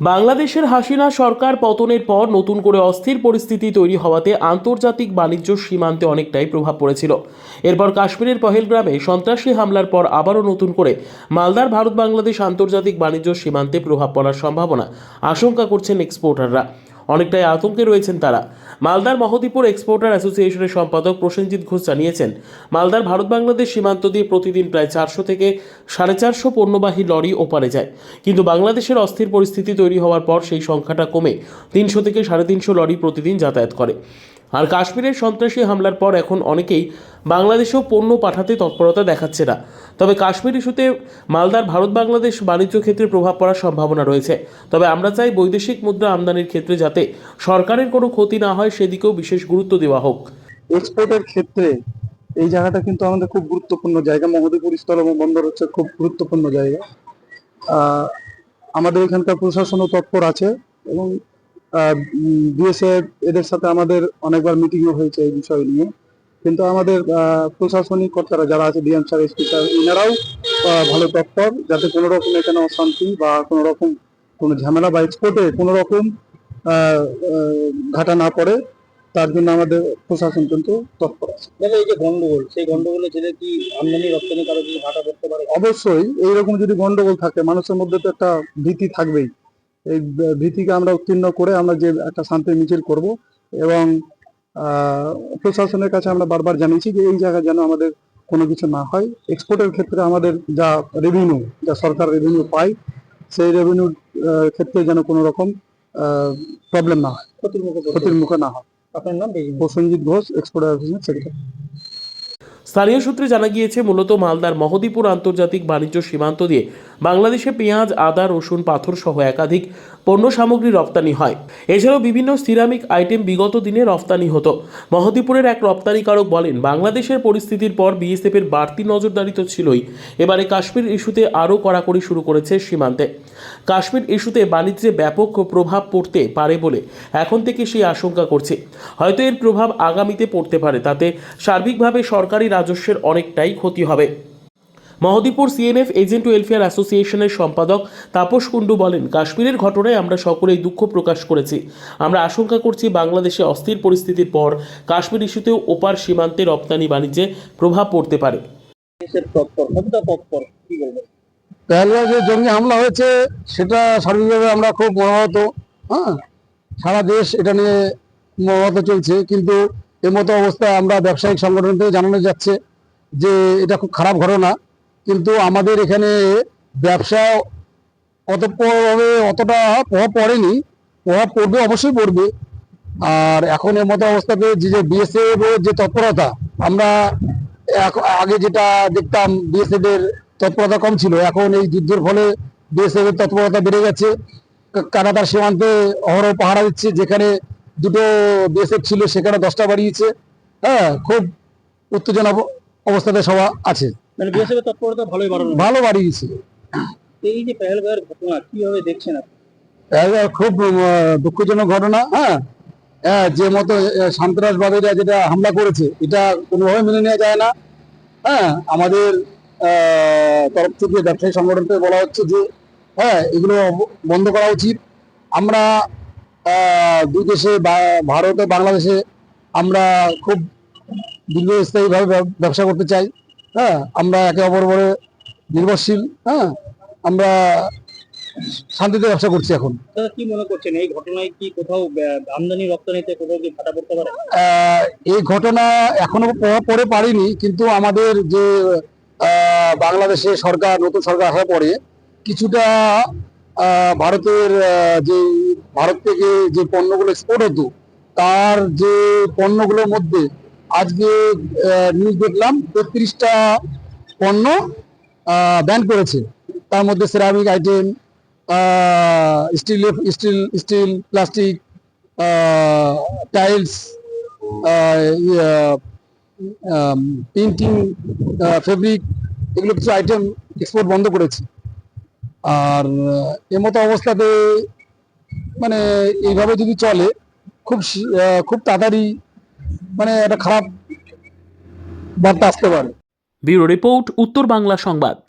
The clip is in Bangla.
বাংলাদেশের হাসিনা সরকার পতনের পর নতুন করে অস্থির পরিস্থিতি তৈরি হওয়াতে আন্তর্জাতিক বাণিজ্য সীমান্তে অনেকটাই প্রভাব পড়েছিল। এরপর কাশ্মীরের পহেলগ্রামে সন্ত্রাসী হামলার পর আবারও নতুন করে মালদার ভারত বাংলাদেশ আন্তর্জাতিক বাণিজ্য সীমান্তে প্রভাব পড়ার সম্ভাবনা আশঙ্কা করছেন এক্সপোর্টাররা। অনেকটাই আতঙ্কে রয়েছেন তারা। মালদার মহদীপুর এক্সপোর্টার অ্যাসোসিয়েশনের সম্পাদক প্রসেনজিৎ ঘোষ জানিয়েছেন, মালদার ভারত বাংলাদেশ সীমান্ত দিয়ে প্রতিদিন প্রায় চারশো থেকে সাড়ে চারশো পণ্যবাহী লরি ওপারে যায়। কিন্তু বাংলাদেশের অস্থির পরিস্থিতি তৈরি হওয়ার পর সেই সংখ্যাটা কমে তিনশো থেকে সাড়ে তিনশো লরি প্রতিদিন যাতায়াত করে। আর কাশ্মীরের সন্ত্রাসী হামলার পর এখন অনেকেই বাংলাদেশেও পণ্য পাঠাতে তৎপরতা দেখাচ্ছে না। তবে কাশ্মীর ইস্যুতে মালদার ভারত বাংলাদেশ বাণিজ্য ক্ষেত্রে প্রভাব পড়ার সম্ভাবনা রয়েছে। তবে আমরা চাই বৈদেশিক মুদ্রা আমদানির ক্ষেত্রে যাতে সরকারের কোনো ক্ষতি না হয়, সেদিকেও বিশেষ গুরুত্ব দেওয়া হোক। এক্সপোর্টের ক্ষেত্রে এই জায়গাটা কিন্তু আমাদের খুব গুরুত্বপূর্ণ জায়গা। মহদীপুর স্থল বন্দর হচ্ছে খুব গুরুত্বপূর্ণ জায়গা। আমাদের এখানকার প্রশাসনও তৎপর আছে এবং বিএসএফ এদের সাথে আমাদের অনেকবার মিটিংও হয়েছে এই বিষয় নিয়ে। কিন্তু আমাদের আহ, প্রশাসনিক কর্তারা যারা আছে ডিএম স্যার এসপি স্যার এনারাও ভালো তৎপর যাতে কোনো রকম এখানে অশান্তি বা কোনো রকম কোনো ঝামেলা বা এক্সপোর্টে কোনো রকম ঘাটা না পড়ে তার জন্য আমাদের প্রশাসন কিন্তু তৎপর আছে। এই যে গন্ডগোল সেই গন্ডগোলের জেলে কি আমদানি রপ্তানি কারও কিছু ভাটা পড়তে পারে? অবশ্যই এইরকম যদি গন্ডগোল থাকে মানুষের মধ্যে তো একটা ভীতি থাকবেই। এই ভীতিকে আমরা উত্তীর্ণ করে আমরা যে একটা শান্তি মিছিল করব এবং প্রশাসনের কাছে আমরা বারবার জানিয়েছি যে এই জায়গায় যেন আমাদের কোনো কিছু না হয়। এক্সপোর্টের ক্ষেত্রে আমাদের যা রেভিনিউ যা সরকার রেভিনিউ পায় সেই রেভিনিউর ক্ষেত্রে যেন কোনো রকম প্রবলেম না হয়। ক্ষতির মুখে ক্ষতির মুখে না হয়। আপনার নাম Prosenjit Ghosh export association secretary স্থানীয় সূত্রে জানা গিয়েছে, মূলত মালদার মহদীপুর আন্তর্জাতিক বাণিজ্য সীমান্ত দিয়ে বাংলাদেশে পেঁয়াজ, আদা, রসুন, পাথর সহ একাধিক পণ্য সামগ্রী রপ্তানি হয়। এছাড়াও বিভিন্ন সিরামিক আইটেম বিগত দিনে রপ্তানি হতো। মহদীপুরের এক রপ্তানিকারক বলেন, বাংলাদেশের পরিস্থিতির পর বিএসএফ এর বাড়তি নজরদারি তো ছিলই। এবারে কাশ্মীর ইস্যুতে আরও কড়াকড়ি শুরু করেছে সীমান্তে। কাশ্মীর ইস্যুতে বাণিজ্যে ব্যাপক প্রভাব পড়তে পারে বলে এখন থেকে সেই আশঙ্কা করছে। হয়তো এর প্রভাব আগামীতে পড়তে পারে, তাতে সার্বিকভাবে সরকারি রাজস্বের অনেকটাই ক্ষতি হবে। মহদীপুর সিএনএফ এজেন্ট ওয়েলফেয়ার অ্যাসোসিয়েশনের সম্পাদক তাপস কুণ্ডু বলেন কাশ্মীরের ঘটনায় আমরা সকলেই দুঃখ প্রকাশ করেছি। আমরা আশঙ্কা করছি বাংলাদেশে অস্থির পরিস্থিতির পর কাশ্মীর ইস্যুতেও ওপার সীমান্তে রপ্তানি বাণিজ্যে প্রভাব পড়তে পারে। পেহেলগাঁও যে জঙ্গি হামলা হয়েছে সেটা সার্বিকভাবে আমরা খুব মর্মাহত হ্যাঁ? সারা দেশ এটা নিয়ে মর্মাহত চলছে কিন্তু এর মতো অবস্থায় আমরা ব্যবসায়িক সংগঠন থেকে জানানো যাচ্ছে যে এটা খুব খারাপ ঘটনা। কিন্তু আমাদের এখানে ব্যবসা অতভাবে অতটা প্রভাব পড়েনি। প্রভাব পড়বে, অবশ্যই পড়বে। আর এখন এর মতো অবস্থাতে যে যে বিএসএফ যে তৎপরতা, আমরা আগে যেটা দেখতাম বিএসএফ এর তৎপরতা কম ছিল। এখন এই যুদ্ধের ফলে বিএসএফ এর তৎপরতা বেড়ে গেছে। কানাডার সীমান্তে অহরহ পাহারা দিচ্ছে, যেখানে দুটো বিএসএফ ছিল সেখানে দশটা বাড়িয়েছে। হ্যাঁ খুব উত্তেজনা অবস্থাতে সবাই আছে। মানে বিএসএফ এর তৎপরতা ভালোই বাড়ানো ভালো বাড়িয়েছে। এই যে পেহেলগাঁওয়ের ঘটনা কীভাবে দেখছেন আপনি? এটা খুব দুঃখজনক ঘটনা হ্যাঁ। হ্যাঁ যে মতো সন্ত্রাসবাদীরা যেটা হামলা করেছে এটা কোনোভাবে মেনে নেওয়া যায় না। হ্যাঁ আমাদের তরফ থেকে ব্যবসায়ী সংগঠন থেকে বলা হচ্ছে যে হ্যাঁ এগুলো বন্ধ করা উচিত। আমরা দুই দেশে ভারত ও বাংলাদেশে আমরা খুব দীর্ঘস্থায়ীভাবে ব্যব- ব্যবসা করতে চাই। হ্যাঁ আমরা একে অপর উপরে নির্ভরশীল। হ্যাঁ আমরা শান্তিতে ব্যবসা করছি এখন। কি মনে করছেন? এই ঘটনায় কি কোথাও আমদানি রপ্তানিতে কোথাও কি ভাটা পড়তে পারে? এই ঘটনা এখনও প্রভাব পড়ে পারেনি কিন্তু আমাদের যে বাংলাদেশে সরকার নতুন সরকার আসার পরে কিছুটা ভারতের যে, ভারত থেকে যে পণ্যগুলো এক্সপোর্ট হতো, তার যে পণ্যগুলোর মধ্যে আজকে নিউজ দেখলাম, তেত্রিশটা পণ্য ব্যান করেছে। তার মধ্যে ceramic item steel steel steel plastic tiles painting fabric এগুলো কিছু আইটেম এক্সপোর্ট বন্ধ করেছে। আর এমতো অবস্থাতে মানে এইভাবে যদি চলে, খুব খুব তাড়াতাড়ি মানে একটা খারাপ বার্তা আসতে পারে। ব্যুরো রিপোর্ট, উত্তর বাংলা সংবাদ।